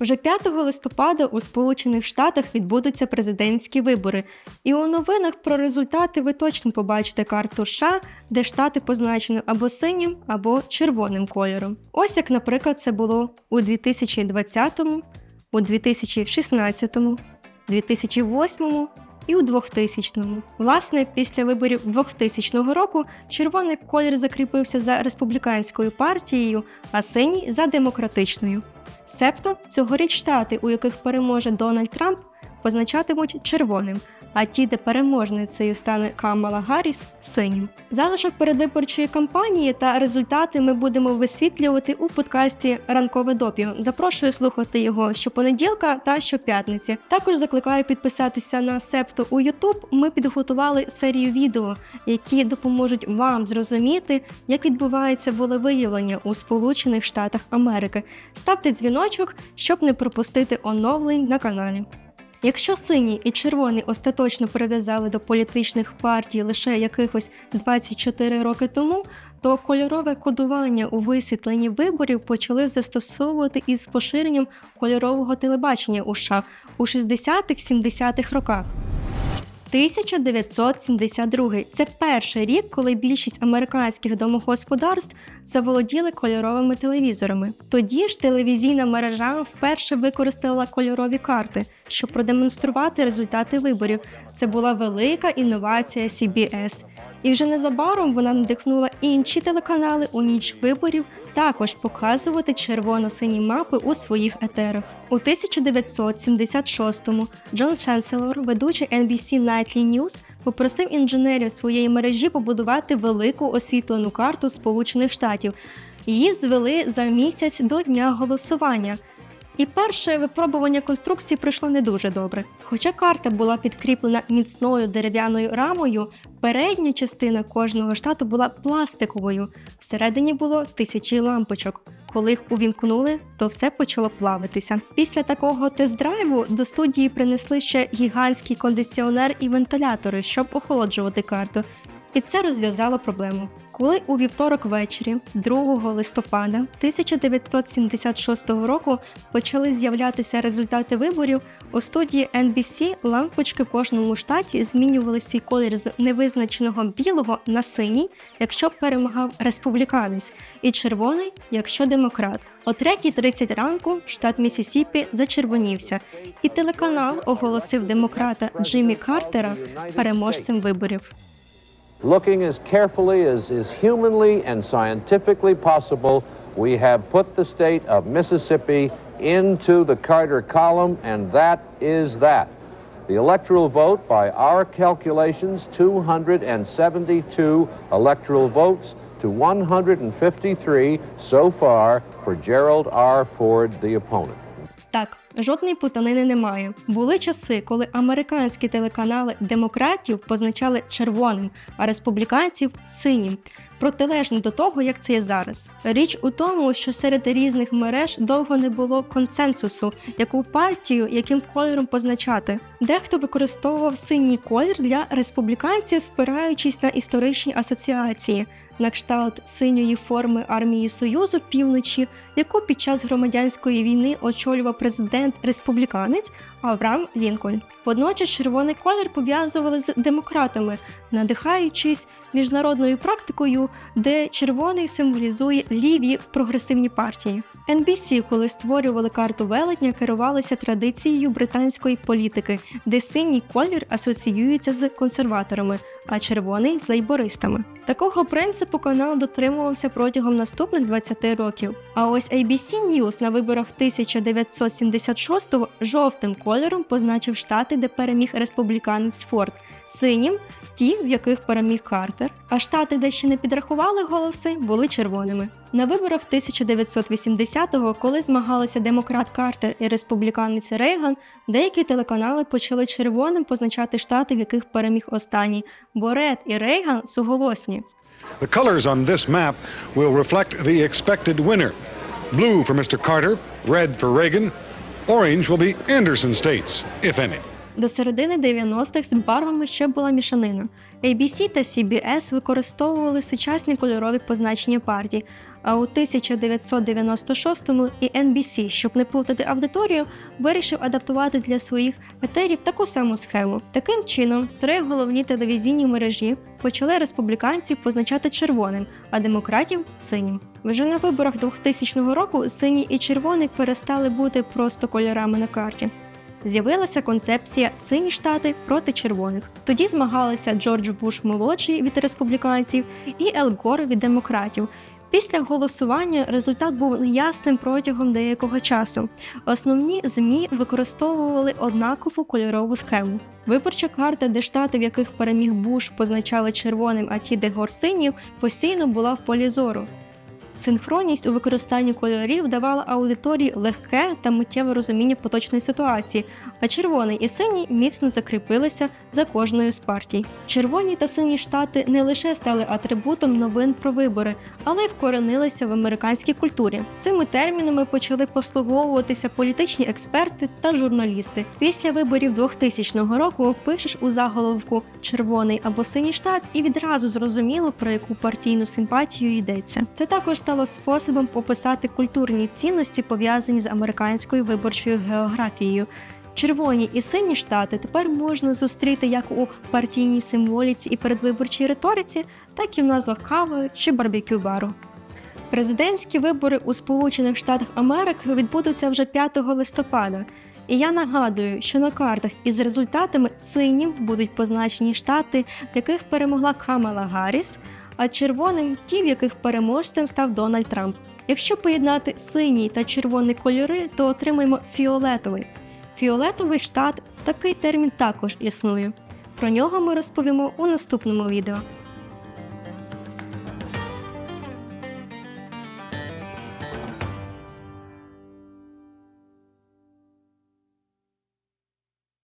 Вже 5 листопада у Сполучених Штатах відбудуться президентські вибори, і у новинах про результати ви точно побачите карту США, де штати позначені або синім, або червоним кольором. Ось як, наприклад, це було у 2020, у 2016, 2008 і у 2000-му. Власне, після виборів 2000 року червоний колір закріпився за республіканською партією, а синій за демократичною. Себто цьогоріч штати, у яких переможе Дональд Трамп, позначатимуть червоним, а ті, де переможницею стане Камала Гарріс – синім. Залишок передвиборчої кампанії та результати ми будемо висвітлювати у подкасті Ранкове допіо. Запрошую слухати його щопонеділка та щоп'ятниці. Також закликаю підписатися на Септо у YouTube. Ми підготували серію відео, які допоможуть вам зрозуміти, як відбувається волевиявлення у Сполучених Штатах Америки. Ставте дзвіночок, щоб не пропустити оновлень на каналі. Якщо синій і червоні остаточно прив'язали до політичних партій лише якихось 24 роки тому, то кольорове кодування у висвітленні виборів почали застосовувати із поширенням кольорового телебачення у США у 60-70-х роках. 1972 – це перший рік, коли більшість американських домогосподарств заволоділи кольоровими телевізорами. Тоді ж телевізійна мережа вперше використала кольорові карти, щоб продемонструвати результати виборів. Це була велика інновація CBS. І вже незабаром вона надихнула інші телеканали у ніч виборів також показувати червоно-сині мапи у своїх етерах. У 1976-му Джон Ченселор, ведучий NBC Nightly News, попросив інженерів своєї мережі побудувати велику освітлену карту Сполучених Штатів. Її звели за місяць до дня голосування. І перше випробування конструкції пройшло не дуже добре. Хоча карта була підкріплена міцною дерев'яною рамою, передня частина кожного штату була пластиковою. Всередині було тисячі лампочок. Коли їх увімкнули, то все почало плавитися. Після такого тест-драйву до студії принесли ще гігантський кондиціонер і вентилятори, щоб охолоджувати карту. І це розв'язало проблему. Коли у вівторок ввечері, 2 листопада 1976 року, почали з'являтися результати виборів, у студії NBC лампочки в кожному штаті змінювали свій колір з невизначеного білого на синій, якщо перемагав республіканець, і червоний, якщо демократ. О 3.30 ранку штат Місісіпі зачервонівся, і телеканал оголосив демократа Джиммі Картера переможцем виборів. Looking as carefully as is humanly and scientifically possible, we have put the state of Mississippi into the Carter column, and that is that. The electoral vote, by our calculations, 272 electoral votes to 153 so far for Gerald R. Ford, the opponent. Так, жодної путанини немає. Були часи, коли американські телеканали демократів позначали червоним, а республіканців синім. Протилежно до того, як це є зараз. Річ у тому, що серед різних мереж довго не було консенсусу, яку партію яким кольором позначати. Дехто використовував синій колір для республіканців, спираючись на історичні асоціації, на кшталт синьої форми армії Союзу півночі, яку під час громадянської війни очолював президент-республіканець Авраам Лінкольн. Водночас червоний колір пов'язували з демократами, надихаючись міжнародною практикою, де червоний символізує ліві прогресивні партії. NBC, коли створювали карту велетня, керувалися традицією британської політики, де синій колір асоціюється з консерваторами, а червоний з лейбористами. Такого принципу канал дотримувався протягом наступних 20 років. А ось ABC News на виборах 1976-го жовтим кольором позначив штати, де переміг республіканець Форд, синім ті, в яких переміг Картер. А штати, де ще не підрахували голоси, були червоними. На виборах 1980-го, коли змагалися демократ Картер і республіканець Рейган, деякі телеканали почали червоним позначати штати, в яких переміг останній, бо Ред і Рейган суголосні. The colors on this map will reflect the expected winner. Blue for Mr. Carter, red for Reagan, orange will be Anderson states, if any. До середини 90-х з барвами ще була мішанина. ABC та CBS використовували сучасні кольорові позначення партій, А у 1996-му і NBC, щоб не плутати аудиторію, вирішив адаптувати для своїх етерів таку саму схему. Таким чином, три головні телевізійні мережі почали республіканців позначати червоним, а демократів синім. Вже на виборах 2000 року синій і червоний перестали бути просто кольорами на карті. З'явилася концепція сині штати проти червоних. Тоді змагалися Джордж Буш молодший від республіканців і Ел Гор від демократів. Після голосування результат був неясним протягом деякого часу. Основні змі використовували однакову кольорову схему. Виборча карта, де штати, в яких переміг Буш, позначали червоним, а ті, де Гор синів, постійно була в полі зору. Синхронність у використанні кольорів давала аудиторії легке та миттєве розуміння поточної ситуації, а червоний і синій міцно закріпилися за кожною з партій. Червоні та сині штати не лише стали атрибутом новин про вибори, але й вкоренилися в американській культурі. Цими термінами почали послуговуватися політичні експерти та журналісти. Після виборів 2000 року пишеш у заголовку червоний або синій штат, і відразу зрозуміло про яку партійну симпатію йдеться. Це також стало способом описати культурні цінності, пов'язані з американською виборчою географією. Червоні і сині штати тепер можна зустріти як у партійній символіці і передвиборчій риториці, так і в назвах кави чи барбекю бару. Президентські вибори у Сполучених Штатах Америки відбудуться вже 5 листопада. І я нагадую, що на картах із результатами синім будуть позначені штати, в яких перемогла Камала Гарріс, а червоним ті, в яких переможцем став Дональд Трамп. Якщо поєднати синій та червоний кольори, то отримаємо фіолетовий. Фіолетовий штат такий термін також існує. Про нього ми розповімо у наступному відео.